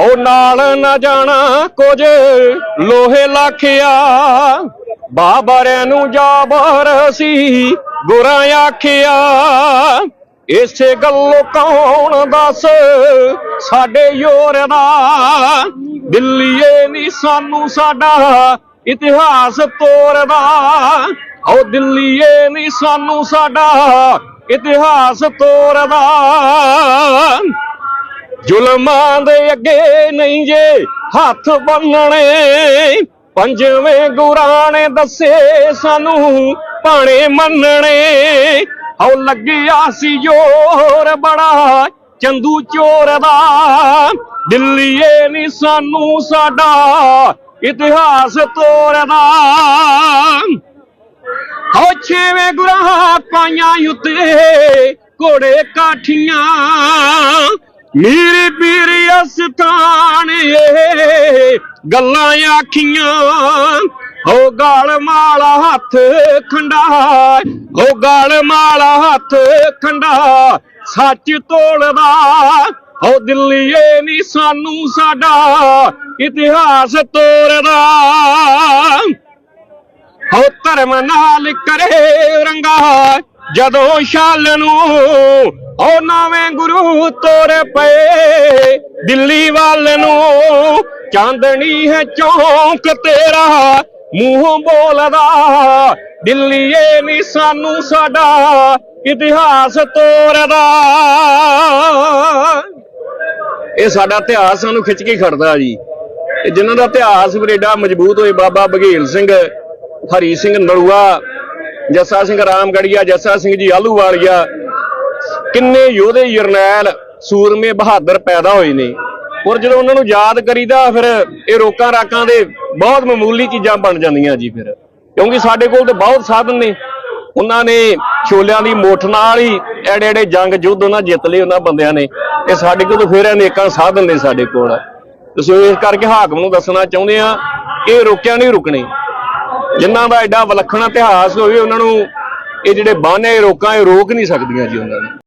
ਉਹ ਨਾਲ ਨਾ ਜਾਣਾ ਕੁਝ। ਲੋਹੇ ਲਾਖਿਆ, ਬਾਬਰਿਆਂ ਨੂੰ ਜਾਬਰ ਸੀ ਗੁਰਾਂ ਆਖਿਆ। ਇਸੇ ਗੱਲੋਂ ਕੌਣ ਦੱਸ ਸਾਡੇ ਯੋਰ ਦਾ? ਦਿੱਲੀਏ ਨਹੀਂ ਸਾਨੂੰ ਸਾਡਾ ਇਤਿਹਾਸ ਤੋਰਦਾ। ਉਹ ਦਿੱਲੀਏ ਨਹੀਂ ਸਾਨੂੰ ਸਾਡਾ ਇਤਿਹਾਸ ਤੋਰਦਾ। ਜ਼ੁਲਮਾਂ ਦੇ ਅੱਗੇ ਨਹੀਂ ਜੇ ਹੱਥ ਬੰਨਣੇ। ਪੰਜਵੇਂ ਗੁਰਾਂ ਨੇ ਦੱਸੇ ਸਾਨੂੰ ਭਾਣੇ ਮੰਨਣੇ। ਹਉ ਲੱਗਿਆ ਸੀ ਜੋਰ ਬੜਾ, ਚੰਦੂ ਚੋਰ ਦਾ। ਦਿੱਲੀਏ ਨਹੀਂ ਸਾਨੂੰ ਸਾਡਾ ਇਤਿਹਾਸ ਤੋਰਦਾ। ਹੋ ਛੇਵੇਂ ਗੁਰਾਂ ਪਾਈਆਂ ਉੱਤੇ ਘੋੜੇ ਕਾਠੀਆਂ। ਮੀਰ ਪੀਰ ਅਸਥਾਨ ਇਹ ਗੱਲਾਂ ਆਖੀਆਂ, ਹੋ ਗਾਲ ਮਾਲਾ ਹੱਥ ਖੰਡਾ ਹੋ ਗਾਲ ਮਾਲਾ ਹੱਥ ਖੰਡਾ ਸੱਚ ਤੋਲਦਾ, ਹੋ ਦਿੱਲੀਏ ਨਹੀਂ ਸਾਨੂੰ ਸਾਡਾ ਇਤਿਹਾਸ ਤੋਰਦਾ। ਹੋ ਧਰਮ ਨਾਲ ਕਰੇ ਰੰਗਾ, ਜਦੋਂ ਛਾਲ ਨੂੰ ਉਹ ਨਵੇਂ ਗੁਰੂ ਤੋਰ ਪਏ। ਦਿੱਲੀ ਵੱਲ ਨੂੰ ਚਾਂਦਣੀ ਹੈ ਚੌਂਕ ਤੇਰਾ। ਮੂੰਹੋਂ ਬੋਲਦਾ ਦਿੱਲੀਏ ਨਹੀਂ ਸਾਨੂੰ ਸਾਡਾ, ਇਤਿਹਾਸ ਤੋਰਦਾ। ਇਹ ਸਾਡਾ ਇਤਿਹਾਸ ਸਾਨੂੰ ਖਿੱਚ ਕੇ ਖੜਦਾ ਜੀ। ਤੇ ਜਿਨ੍ਹਾਂ ਦਾ ਇਤਿਹਾਸ ਬਰੇਡਾ ਮਜ਼ਬੂਤ ਹੋਏ, ਬਾਬਾ ਬਘੇਲ ਸਿੰਘ, ਹਰੀ ਸਿੰਘ ਨਲੂਆ, ਜੱਸਾ ਸਿੰਘ ਰਾਮਗੜੀਆ, ਜੱਸਾ ਸਿੰਘ ਜੀ ਆਲੂਵਾਲੀਆ ਕਿੰਨੇ ਯੋਧੇ ਜਰਨੈਲ ਸੂਰਮੇ ਬਹਾਦਰ ਪੈਦਾ ਹੋਏ ਨੇ। ਔਰ ਜਦੋਂ ਉਹਨਾਂ ਨੂੰ ਯਾਦ ਕਰੀਦਾ, ਫਿਰ ਇਹ ਰੋਕਾਂ ਰਾਕਾਂ ਦੇ ਬਹੁਤ ਮਾਮੂਲੀ ਚੀਜ਼ਾਂ ਬਣ ਜਾਂਦੀਆਂ ਜੀ ਫਿਰ। ਕਿਉਂਕਿ ਸਾਡੇ ਕੋਲ ਤੇ ਬਹੁਤ ਸਾਧਨ ਨੇ। ਉਹਨਾਂ ਨੇ ਛੋਲਿਆਂ ਦੀ ਮੁੱਠ ਨਾਲ ਹੀ ਐੜੇ ਐੜੇ ਜੰਗ ਯੁੱਧ ਉਹਨਾਂ ਜਿੱਤ ਲਏ ਉਹਨਾਂ ਬੰਦਿਆਂ ਨੇ। ਇਹ ਸਾਡੇ ਕੋਲ ਤਾਂ ਫਿਰ ਅਨੇਕਾਂ ਸਾਧਨ ਨੇ ਸਾਡੇ ਕੋਲ। ਤੁਸੀਂ ਇਸ ਕਰਕੇ ਹਾਕਮ ਨੂੰ ਦੱਸਣਾ ਚਾਹੁੰਦੇ ਆ ਕਿ ਇਹ ਰੋਕਿਆ ਨਹੀਂ ਰੁਕਣੇ। ਜਿਨ੍ਹਾਂ ਦਾ ਐਡਾ ਵਿਲੱਖਣ ਇਤਿਹਾਸ ਹੋਵੇ, ਉਹਨਾਂ ਨੂੰ ਇਹ ਜਿਹੜੇ ਬਾਨੇ ਰੋਕਾਂ, ਇਹ ਰੋਕ ਨਹੀਂ ਸਕਦੀਆਂ ਜੀ ਉਹਨਾਂ ਨੂੰ।